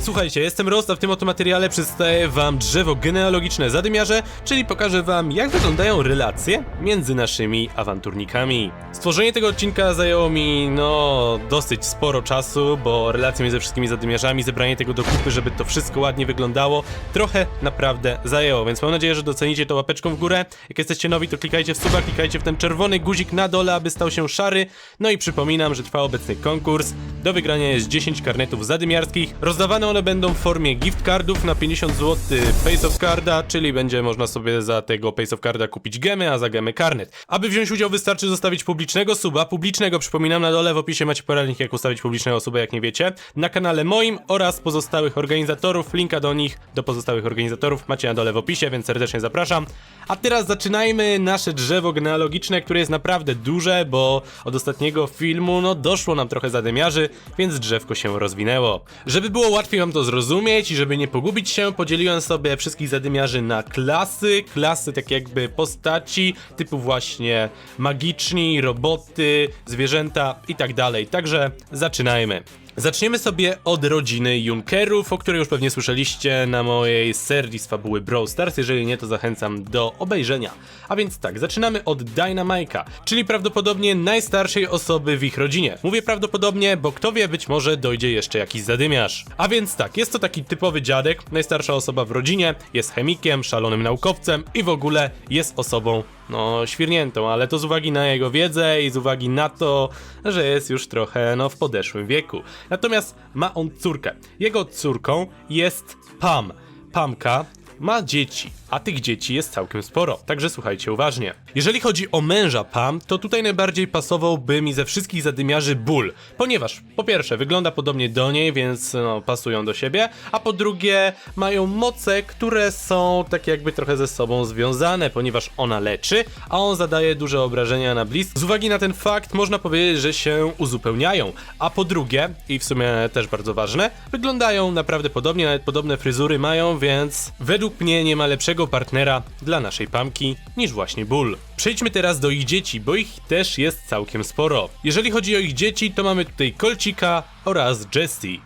Słuchajcie, jestem Rost, a w tym oto materiale przedstawię wam drzewo genealogiczne zadymiarze, czyli pokażę wam jak wyglądają relacje między naszymi awanturnikami. Stworzenie tego odcinka zajęło mi, no, dosyć sporo czasu, bo relacje między wszystkimi zadymiarzami, zebranie tego do kupy, żeby to wszystko ładnie wyglądało, trochę naprawdę zajęło, więc mam nadzieję, że docenicie to łapeczką w górę. Jak jesteście nowi, to klikajcie w suba, klikajcie w ten czerwony guzik na dole, aby stał się szary. No i przypominam, że trwa obecny konkurs. Do wygrania jest 10 karnetów zadymiarskich. Rozdawane one będą w formie gift cardów na 50 zł Pace of Carda, czyli będzie można sobie za tego Pace of Carda kupić gemy, a za gemy karnet. Aby wziąć udział wystarczy zostawić publicznego suba. Publicznego przypominam na dole w opisie macie poradnik jak ustawić publicznego suba, jak nie wiecie. Na kanale moim oraz pozostałych organizatorów. Linka do nich, do pozostałych organizatorów macie na dole w opisie, więc serdecznie zapraszam. A teraz zaczynajmy nasze drzewo genealogiczne, które jest naprawdę duże, bo od ostatniego filmu no doszło nam trochę zadymiarzy, więc drzewko się rozwinęło. Żeby było łatwiej wam to zrozumieć i żeby nie pogubić się, podzieliłem sobie wszystkich zadymiarzy na klasy, klasy tak jakby postaci, typu właśnie magiczni, roboty, zwierzęta i tak dalej. Także zaczynajmy. Zaczniemy sobie od rodziny Junkerów, o której już pewnie słyszeliście na mojej serii z fabuły Brawl Stars. Jeżeli nie, to zachęcam do obejrzenia. A więc tak, zaczynamy od Dynamike'a, czyli prawdopodobnie najstarszej osoby w ich rodzinie. Mówię prawdopodobnie, bo kto wie, być może dojdzie jeszcze jakiś zadymiarz. A więc tak, jest to taki typowy dziadek, najstarsza osoba w rodzinie, jest chemikiem, szalonym naukowcem i w ogóle jest osobą no, świrniętą, ale to z uwagi na jego wiedzę i z uwagi na to, że jest już trochę, no, w podeszłym wieku. Natomiast ma on córkę. Jego córką jest Pam. Pamka ma dzieci, a tych dzieci jest całkiem sporo, także słuchajcie uważnie. Jeżeli chodzi o męża Pam, to tutaj najbardziej pasowałby mi ze wszystkich zadymiarzy Bull, ponieważ po pierwsze wygląda podobnie do niej, więc no, pasują do siebie, a po drugie mają moce, które są tak jakby trochę ze sobą związane, ponieważ ona leczy, a on zadaje duże obrażenia na blisk. Z uwagi na ten fakt można powiedzieć, że się uzupełniają, a po drugie, i w sumie też bardzo ważne, wyglądają naprawdę podobnie, nawet podobne fryzury mają, więc według mnie nie ma lepszego partnera dla naszej Pamki niż właśnie Bull. Przejdźmy teraz do ich dzieci, bo ich też jest całkiem sporo. Jeżeli chodzi o ich dzieci, to mamy tutaj Kolcika oraz Jessie.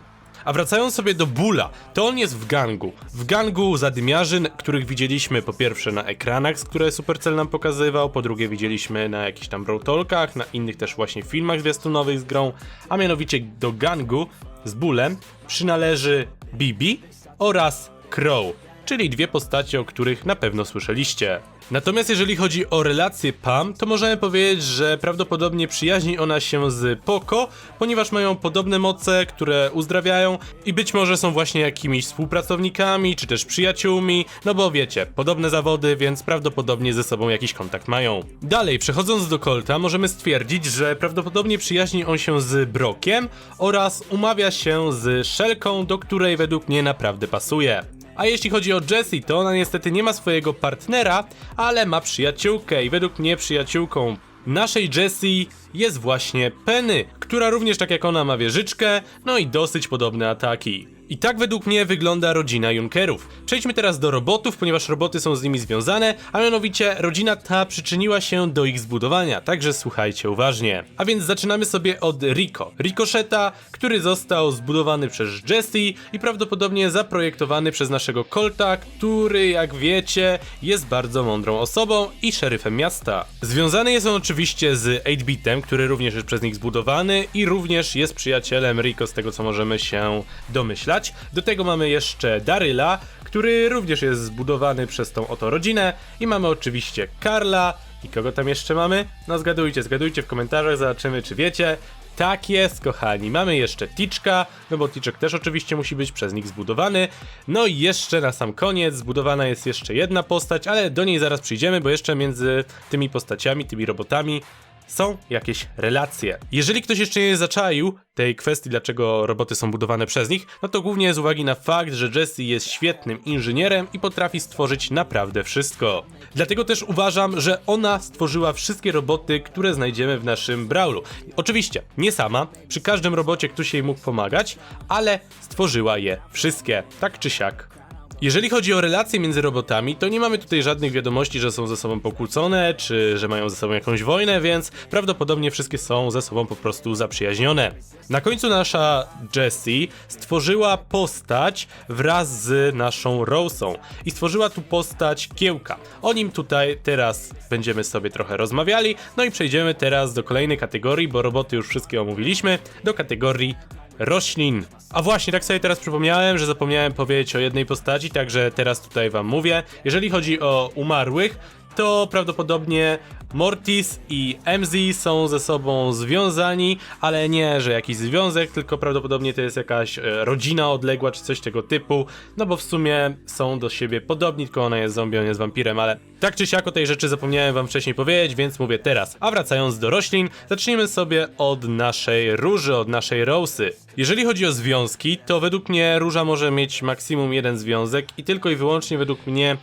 A wracając sobie do Bula, to on jest w gangu. W gangu zadymiarzy, n- których widzieliśmy po pierwsze na ekranach, z które Supercell nam pokazywał, po drugie widzieliśmy na jakichś tam Brawltalkach, na innych też właśnie filmach zwiastunowych z grą, a mianowicie do gangu z Bulem przynależy Bibi oraz Crow, czyli dwie postacie, o których na pewno słyszeliście. Natomiast jeżeli chodzi o relację Pam, to możemy powiedzieć, że prawdopodobnie przyjaźni ona się z Poco, ponieważ mają podobne moce, które uzdrawiają i być może są właśnie jakimiś współpracownikami, czy też przyjaciółmi, no bo wiecie, podobne zawody, więc prawdopodobnie ze sobą jakiś kontakt mają. Dalej, przechodząc do Colta, możemy stwierdzić, że prawdopodobnie przyjaźni on się z Brokiem oraz umawia się z Szelką, do której według mnie naprawdę pasuje. A jeśli chodzi o Jessie, to ona niestety nie ma swojego partnera, ale ma przyjaciółkę i według mnie przyjaciółką naszej Jessie jest właśnie Penny, która również tak jak ona ma wieżyczkę, no i dosyć podobne ataki. I tak według mnie wygląda rodzina Junkerów. Przejdźmy teraz do robotów, ponieważ roboty są z nimi związane, a mianowicie rodzina ta przyczyniła się do ich zbudowania, także słuchajcie uważnie. A więc zaczynamy sobie od Rico. Ricocheta, który został zbudowany przez Jessie i prawdopodobnie zaprojektowany przez naszego Colta, który jak wiecie jest bardzo mądrą osobą i szeryfem miasta. Związany jest on oczywiście z 8-bitem, który również jest przez nich zbudowany i również jest przyjacielem Rico z tego co możemy się domyślać. Do tego mamy jeszcze Daryla, który również jest zbudowany przez tą oto rodzinę i mamy oczywiście Karla i kogo tam jeszcze mamy? No zgadujcie, zgadujcie w komentarzach, zobaczymy czy wiecie. Tak jest, kochani. Mamy jeszcze Ticzka, no bo Ticzek też oczywiście musi być przez nich zbudowany. No i jeszcze na sam koniec zbudowana jest jeszcze jedna postać, ale do niej zaraz przyjdziemy, bo jeszcze między tymi postaciami, tymi robotami są jakieś relacje. Jeżeli ktoś jeszcze nie zaczaił tej kwestii, dlaczego roboty są budowane przez nich, no to głównie z uwagi na fakt, że Jessie jest świetnym inżynierem i potrafi stworzyć naprawdę wszystko. Dlatego też uważam, że ona stworzyła wszystkie roboty, które znajdziemy w naszym Brawlu. Oczywiście, nie sama, przy każdym robocie ktoś jej mógł pomagać, ale stworzyła je wszystkie, tak czy siak. Jeżeli chodzi o relacje między robotami, to nie mamy tutaj żadnych wiadomości, że są ze sobą pokłócone, czy że mają ze sobą jakąś wojnę, więc prawdopodobnie wszystkie są ze sobą po prostu zaprzyjaźnione. Na końcu nasza Jessie stworzyła postać wraz z naszą Rose'ą i stworzyła tu postać Kiełka. O nim tutaj teraz będziemy sobie trochę rozmawiali, no i przejdziemy teraz do kolejnej kategorii, bo roboty już wszystkie omówiliśmy, do kategorii roślin. A właśnie, tak sobie teraz przypomniałem, że zapomniałem powiedzieć o jednej postaci, także teraz tutaj wam mówię. Jeżeli chodzi o umarłych, to prawdopodobnie Mortis i MZ są ze sobą związani, ale nie, że jakiś związek, tylko prawdopodobnie to jest jakaś e, rodzina odległa czy coś tego typu, no bo w sumie są do siebie podobni, tylko ona jest zombie, on jest wampirem, ale tak czy siak o tej rzeczy zapomniałem wam wcześniej powiedzieć, więc mówię teraz. A wracając do roślin, zacznijmy sobie od naszej róży, od naszej rosy. Jeżeli chodzi o związki, to według mnie róża może mieć maksimum jeden związek i tylko i wyłącznie według mnie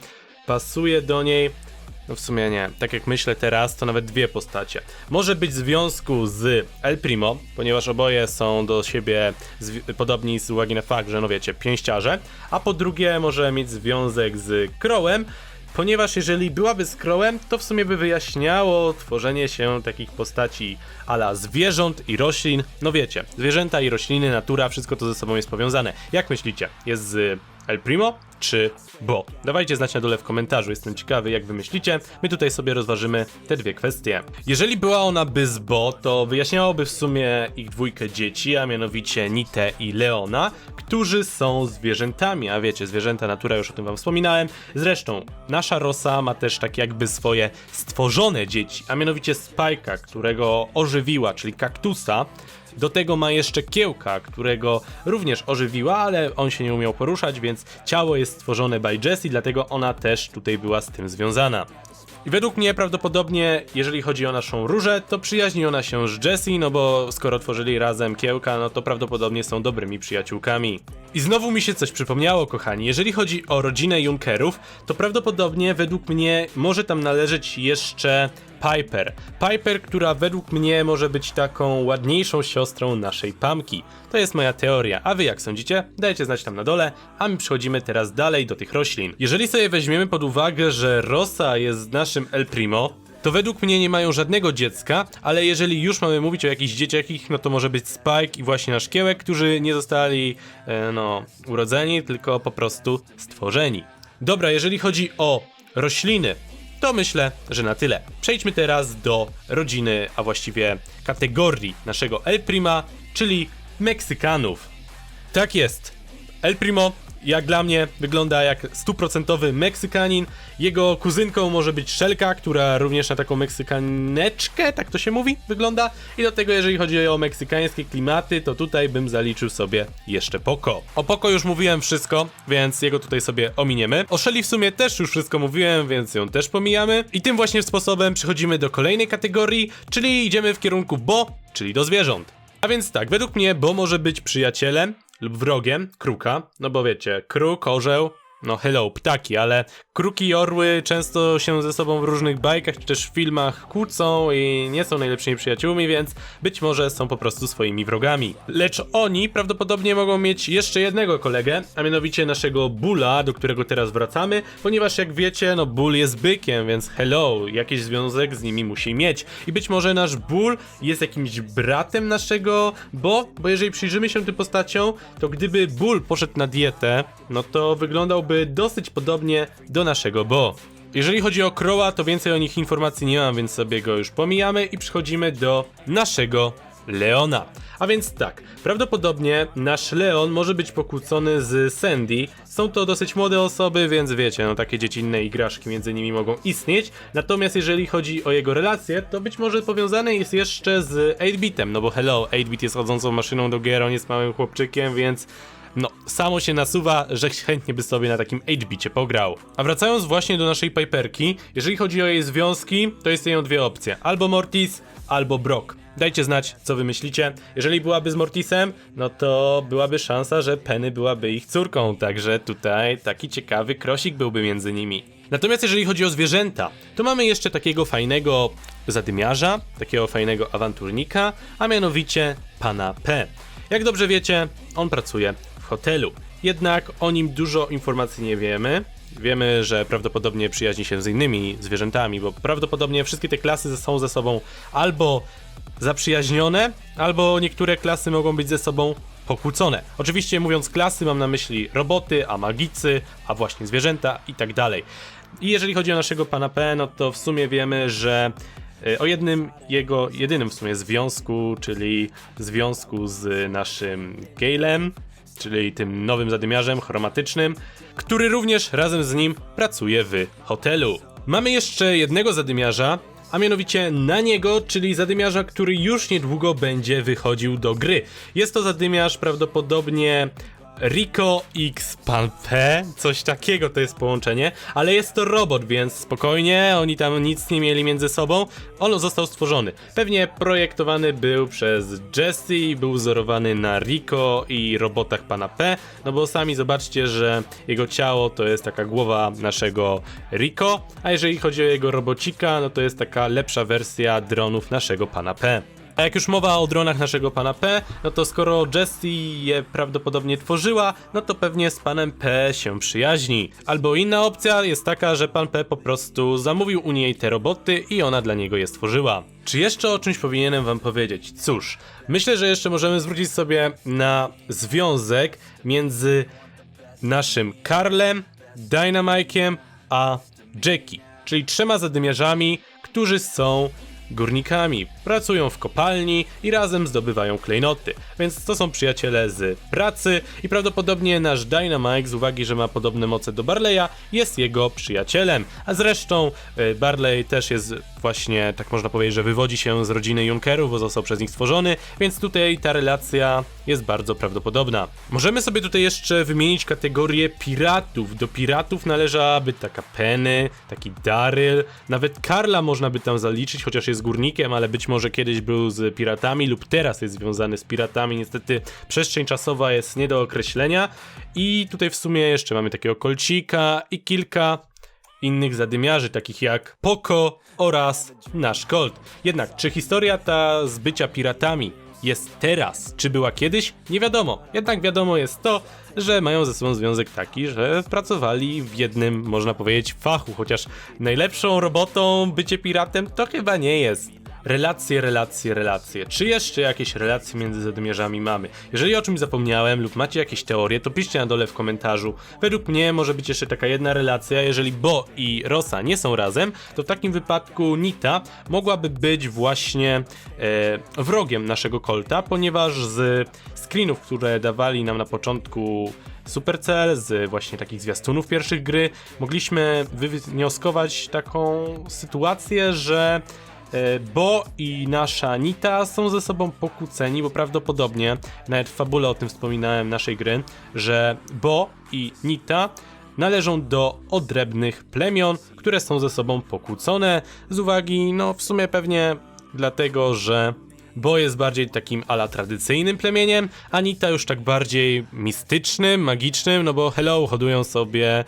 pasuje do niej no w sumie nie. Tak jak myślę teraz, to nawet dwie postacie. Może być w związku z El Primo, ponieważ oboje są do siebie podobni z uwagi na fakt, że no wiecie, pięściarze. A po drugie może mieć związek z Crowem, ponieważ jeżeli byłaby z Crowem, to w sumie by wyjaśniało tworzenie się takich postaci ala zwierząt i roślin. No wiecie, zwierzęta i rośliny, natura, wszystko to ze sobą jest powiązane. Jak myślicie? Jest z El Primo czy Bo? Dawajcie znać na dole w komentarzu, jestem ciekawy jak wy myślicie. My tutaj sobie rozważymy te dwie kwestie. Jeżeli była ona by z Bo, to wyjaśniałoby w sumie ich dwójkę dzieci, a mianowicie Nite i Leona, którzy są zwierzętami, a wiecie, zwierzęta, natura, już o tym wam wspominałem. Zresztą, nasza Rosa ma też tak jakby swoje stworzone dzieci, a mianowicie Spike'a, którego ożywiła, czyli kaktusa, do tego ma jeszcze kiełka, którego również ożywiła, ale on się nie umiał poruszać, więc ciało jest stworzone by Jessie, dlatego ona też tutaj była z tym związana. I według mnie prawdopodobnie, jeżeli chodzi o naszą różę, to przyjaźni ona się z Jessie, no bo skoro tworzyli razem kiełka, no to prawdopodobnie są dobrymi przyjaciółkami. I znowu mi się coś przypomniało, kochani. Jeżeli chodzi o rodzinę Junkerów, to prawdopodobnie według mnie może tam należeć jeszcze Piper. Piper, która według mnie może być taką ładniejszą siostrą naszej Pamki. To jest moja teoria, a wy jak sądzicie? Dajcie znać tam na dole, a my przechodzimy teraz dalej do tych roślin. Jeżeli sobie weźmiemy pod uwagę, że Rosa jest naszym El Primo, to według mnie nie mają żadnego dziecka, ale jeżeli już mamy mówić o jakichś dzieciach, ich, no to może być Spike i właśnie nasz Kiełek, którzy nie zostali, e, no, urodzeni, tylko po prostu stworzeni. Dobra, jeżeli chodzi o rośliny, to myślę, że na tyle. Przejdźmy teraz do rodziny, a właściwie kategorii naszego El Prima, czyli Meksykanów. Tak jest. El Primo, jak dla mnie, wygląda jak stuprocentowy Meksykanin. Jego kuzynką może być Szelka, która również na taką meksykaneczkę, tak to się mówi, wygląda. I do tego, jeżeli chodzi o meksykańskie klimaty, to tutaj bym zaliczył sobie jeszcze Poko. O Poko już mówiłem wszystko, więc jego tutaj sobie ominiemy. O Shelly w sumie też już wszystko mówiłem, więc ją też pomijamy. I tym właśnie sposobem przechodzimy do kolejnej kategorii, czyli idziemy w kierunku Bo, czyli do zwierząt. A więc tak, według mnie Bo może być przyjacielem lub wrogiem kruka, no bo wiecie, kruk, orzeł, no hello, ptaki, ale kruki i orły często się ze sobą w różnych bajkach czy też filmach kłócą i nie są najlepszymi przyjaciółmi, więc być może są po prostu swoimi wrogami. Lecz oni prawdopodobnie mogą mieć jeszcze jednego kolegę, a mianowicie naszego Bula, do którego teraz wracamy, ponieważ jak wiecie, no Bull jest bykiem, więc hello, jakiś związek z nimi musi mieć. I być może nasz Bull jest jakimś bratem naszego Bo, bo jeżeli przyjrzymy się tym postaciom, to gdyby Bull poszedł na dietę, no to wyglądałby dosyć podobnie do naszego Bo. Jeżeli chodzi o Crowa, to więcej o nich informacji nie mam, więc sobie go już pomijamy i przechodzimy do naszego Leona. A więc tak, prawdopodobnie nasz Leon może być pokłócony z Sandy. Są to dosyć młode osoby, więc wiecie, no takie dziecinne igraszki między nimi mogą istnieć. Natomiast jeżeli chodzi o jego relacje, to być może powiązany jest jeszcze z 8-bitem, no bo hello, 8-bit jest chodzącą maszyną do gier, on jest małym chłopczykiem, więc no, samo się nasuwa, że chętnie by sobie na takim HBcie pograł. A wracając właśnie do naszej Piperki, jeżeli chodzi o jej związki, to istnieją dwie opcje. Albo Mortis, albo Brock. Dajcie znać, co wy myślicie. Jeżeli byłaby z Mortisem, no to byłaby szansa, że Penny byłaby ich córką, także tutaj taki ciekawy krosik byłby między nimi. Natomiast jeżeli chodzi o zwierzęta, to mamy jeszcze takiego fajnego zadymiarza, takiego fajnego awanturnika, a mianowicie pana P. Jak dobrze wiecie, on pracuje hotelu. jednak o nim dużo informacji nie wiemy. Wiemy, że prawdopodobnie przyjaźni się z innymi zwierzętami, bo prawdopodobnie wszystkie te klasy są ze sobą albo zaprzyjaźnione, albo niektóre klasy mogą być ze sobą pokłócone. Oczywiście mówiąc klasy mam na myśli roboty, a magicy, a właśnie zwierzęta i tak dalej. I jeżeli chodzi o naszego pana P, no to w sumie wiemy, że e, o jednym jego, jedynym w sumie związku, czyli związku z naszym Galem, czyli tym nowym zadymiarzem chromatycznym, który również razem z nim pracuje w hotelu. Mamy jeszcze jednego zadymiarza, a mianowicie na niego, czyli zadymiarza, który już niedługo będzie wychodził do gry. Jest to zadymiarz prawdopodobnie Rico X Pan P, coś takiego to jest połączenie, ale jest to robot, więc spokojnie, oni tam nic nie mieli między sobą. On został stworzony. Pewnie projektowany był przez Jesse i był wzorowany na Rico i robotach Pana P, no bo sami zobaczcie, że jego ciało to jest taka głowa naszego Rico, a jeżeli chodzi o jego robocika, no to jest taka lepsza wersja dronów naszego Pana P. A jak już mowa o dronach naszego pana P, no to skoro Jessie je prawdopodobnie tworzyła, no to pewnie z panem P się przyjaźni. Albo inna opcja jest taka, że pan P po prostu zamówił u niej te roboty i ona dla niego je stworzyła. Czy jeszcze o czymś powinienem wam powiedzieć? Cóż, myślę, że jeszcze możemy zwrócić sobie na związek między naszym Karlem, Dynamike'iem a Jackie, czyli trzema zadymiarzami, którzy są górnikami, pracują w kopalni i razem zdobywają klejnoty, więc to są przyjaciele z pracy i prawdopodobnie nasz Dynamite z uwagi, że ma podobne moce do Barleya, jest jego przyjacielem, a zresztą y, Barley też jest właśnie, tak można powiedzieć, że wywodzi się z rodziny Junkerów, bo został przez nich stworzony, więc tutaj ta relacja jest bardzo prawdopodobna. Możemy sobie tutaj jeszcze wymienić kategorię piratów. Do piratów należałaby taka Penny, taki Daryl, nawet Karla można by tam zaliczyć, chociaż jest górnikiem, ale być może kiedyś był z piratami lub teraz jest związany z piratami. Niestety przestrzeń czasowa jest nie do określenia i tutaj w sumie jeszcze mamy takiego kolcika i kilka innych zadymiarzy, takich jak Poco oraz nasz Colt. Jednak, czy historia ta z bycia piratami jest teraz, czy była kiedyś? Nie wiadomo. Jednak wiadomo jest to, że mają ze sobą związek taki, że pracowali w jednym, można powiedzieć, fachu, chociaż najlepszą robotą bycie piratem to chyba nie jest. Relacje, relacje, relacje. Czy jeszcze jakieś relacje między zadymiarzami mamy? Jeżeli o czymś zapomniałem lub macie jakieś teorie, to piszcie na dole w komentarzu. Według mnie może być jeszcze taka jedna relacja, jeżeli Bo i Rosa nie są razem, to w takim wypadku Nita mogłaby być właśnie e, wrogiem naszego Colta, ponieważ z screenów, które dawali nam na początku Supercell, z właśnie takich zwiastunów pierwszych gry, mogliśmy wywnioskować taką sytuację, że Bo i nasza Nita są ze sobą pokłóceni, bo prawdopodobnie, nawet w fabule o tym wspominałem naszej gry, że Bo i Nita należą do odrębnych plemion, które są ze sobą pokłócone z uwagi, no w sumie pewnie dlatego, że Bo jest bardziej takim ala tradycyjnym plemieniem, a Nita już tak bardziej mistycznym, magicznym, no bo hello, hodują sobie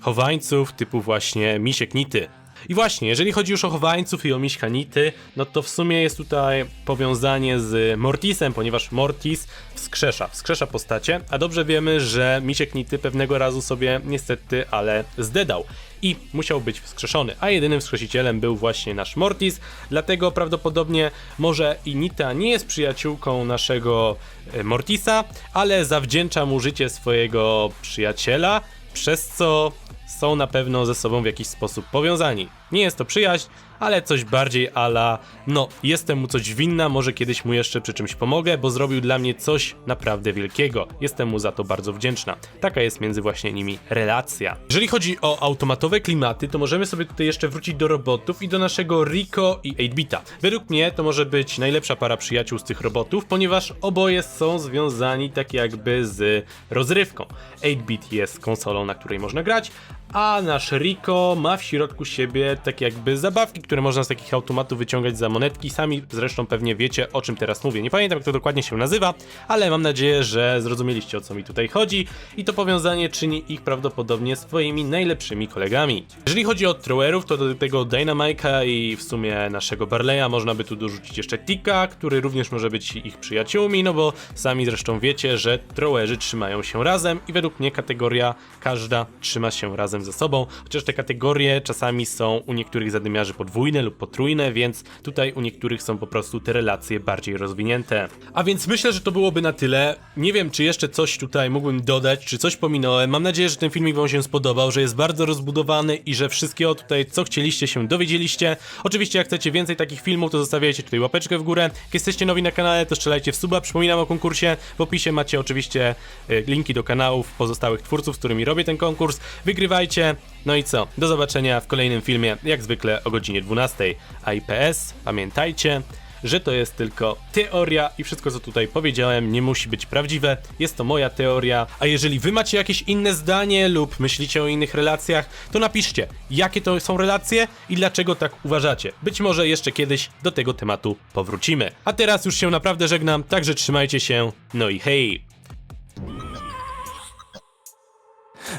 chowańców typu właśnie misiek Nity. I właśnie, jeżeli chodzi już o chowańców i o miśkanity, no to w sumie jest tutaj powiązanie z Mortisem, ponieważ Mortis wskrzesza, wskrzesza postacie, a dobrze wiemy, że misiek Nity pewnego razu sobie niestety, ale zdedał i musiał być wskrzeszony, a jedynym wskrzesicielem był właśnie nasz Mortis, dlatego prawdopodobnie może i Nita nie jest przyjaciółką naszego e, Mortisa, ale zawdzięcza mu życie swojego przyjaciela, przez co są na pewno ze sobą w jakiś sposób powiązani. Nie jest to przyjaźń, ale coś bardziej ala, no, jestem mu coś winna, może kiedyś mu jeszcze przy czymś pomogę, bo zrobił dla mnie coś naprawdę wielkiego. Jestem mu za to bardzo wdzięczna. Taka jest między właśnie nimi relacja. Jeżeli chodzi o automatowe klimaty, to możemy sobie tutaj jeszcze wrócić do robotów i do naszego Rico i 8-bita. Według mnie to może być najlepsza para przyjaciół z tych robotów, ponieważ oboje są związani tak jakby z rozrywką. 8-bit jest konsolą, na której można grać, a nasz Rico ma w środku siebie tak jakby zabawki, które można z takich automatów wyciągać za monetki. Sami zresztą pewnie wiecie o czym teraz mówię. Nie pamiętam jak to dokładnie się nazywa, ale mam nadzieję, że zrozumieliście o co mi tutaj chodzi i to powiązanie czyni ich prawdopodobnie swoimi najlepszymi kolegami. Jeżeli chodzi o throwerów, to do tego Dynamike'a i w sumie naszego Barleya można by tu dorzucić jeszcze Tika, który również może być ich przyjaciółmi, no bo sami zresztą wiecie, że throwerzy trzymają się razem i według mnie kategoria każda trzyma się razem ze sobą, chociaż te kategorie czasami są u niektórych zadymiarzy podwójne lub potrójne, więc tutaj u niektórych są po prostu te relacje bardziej rozwinięte. A więc myślę, że to byłoby na tyle. Nie wiem, czy jeszcze coś tutaj mógłbym dodać, czy coś pominąłem. Mam nadzieję, że ten filmik wam się spodobał, że jest bardzo rozbudowany i że wszystkiego tutaj, co chcieliście się dowiedzieliście. Oczywiście, jak chcecie więcej takich filmów, to zostawiajcie tutaj łapeczkę w górę. Jak jesteście nowi na kanale, to strzelajcie w suba. Przypominam o konkursie. W opisie macie oczywiście y, linki do kanałów pozostałych twórców, z którymi robię ten konkurs. Wygrywajcie. No i co? Do zobaczenia w kolejnym filmie, jak zwykle o godzinie 12. A IPS, pamiętajcie, że to jest tylko teoria i wszystko co tutaj powiedziałem nie musi być prawdziwe. Jest to moja teoria. A jeżeli wy macie jakieś inne zdanie lub myślicie o innych relacjach, to napiszcie, jakie to są relacje i dlaczego tak uważacie. Być może jeszcze kiedyś do tego tematu powrócimy. A teraz już się naprawdę żegnam, także trzymajcie się. No i hej!